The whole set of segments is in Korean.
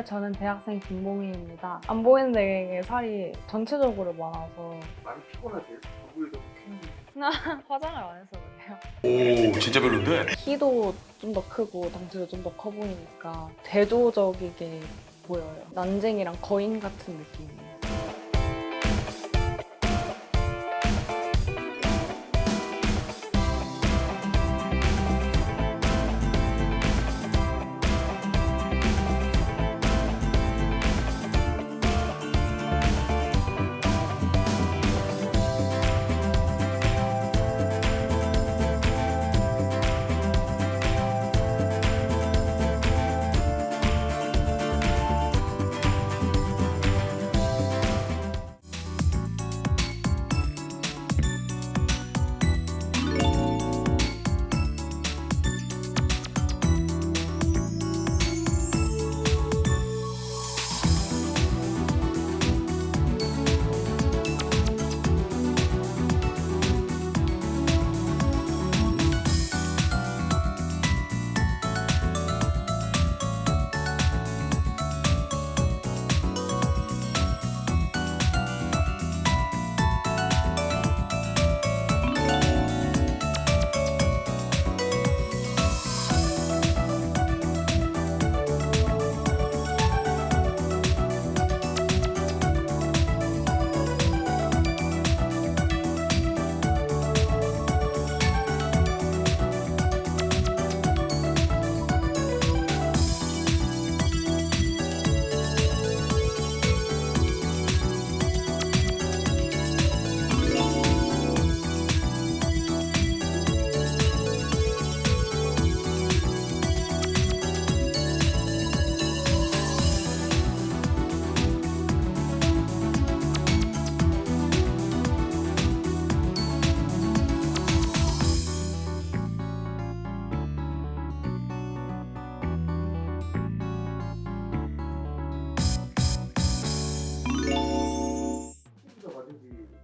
네, 저는 대학생 김봉희입니다. 안 보이는데 살이 전체적으로 많아서 많이 피곤하세요? 얼굴이 너무 큰 화장을 안 해서 그래요. 오 진짜 별론데? 키도 좀 더 크고 덩치도 좀 더 커 보이니까 대조적이게 보여요. 난쟁이랑 거인 같은 느낌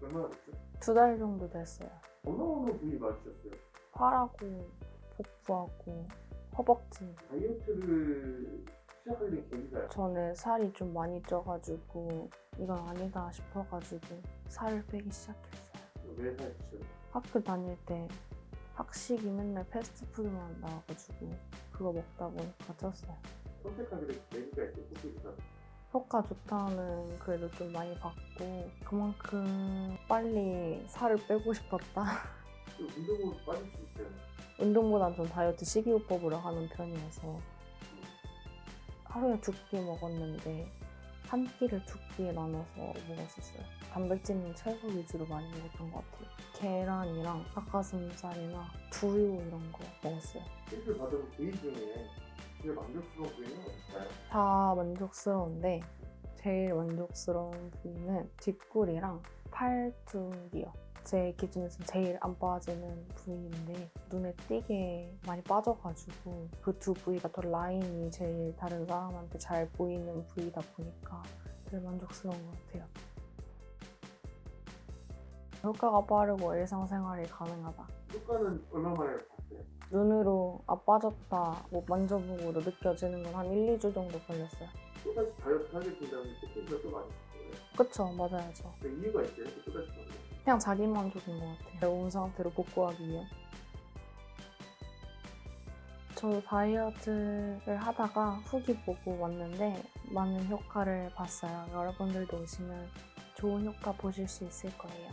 얼마나 됐죠? 두달 정도 됐어요. 어느 어느 부위 맞으셨어요? 팔하고 복부하고 허벅지. 다이어트를 시작하게 된 계기가요? 전에 살이 좀 많이 쪄가지고 이건 아니다 싶어가지고 살을 빼기 시작했어요. 왜 사셨어요? 학교 다닐 때 학식이 맨날 패스트푸드만 나와가지고 그거 먹다 보니까 쪘어요. 선택하게 된 계기가 있어요? 혹시가 효과 좋다는 그래도 좀 많이 받고 그만큼 빨리 살을 빼고 싶었다. 또 운동으로 빠질 수 있어요? 운동보단 좀 다이어트 식이요법으로 하는 편이어서 하루에 두 끼 먹었는데 한 끼를 두 끼에 나눠서 먹었었어요. 단백질은 채소 위주로 많이 먹었던 것 같아요. 계란이랑 닭가슴살이나 두유 이런 거 먹었어요. 받은 부위 중에 제일 만족스러운 부위는? 다 만족스러운데 제일 만족스러운 부위는 뒷골이랑 팔뚝이요. 제 기준에서 제일 안 빠지는 부위인데 눈에 띄게 많이 빠져가지고 그 두 부위가 더 라인이 제일 다른 사람한테 잘 보이는 부위다 보니까 제일 만족스러운 것 같아요. 효과가 빠르고 일상생활이 가능하다. 효과는 얼마 만에 봤어요? 눈으로 아 빠졌다 뭐 만져보고도 느껴지는 건 한 1, 2주 정도 걸렸어요. 또다시 다이어트 하게 된다면 코피가 또 많이 거예요? 그쵸 맞아요 저. 그 이유가 있어요? 또 또다시 하는 거? 그냥 자기 만족인 것 같아요. 배운 상태로 복구하기 위해. 저 다이어트를 하다가 후기 보고 왔는데 많은 효과를 봤어요. 여러분들도 오시면 좋은 효과 보실 수 있을 거예요.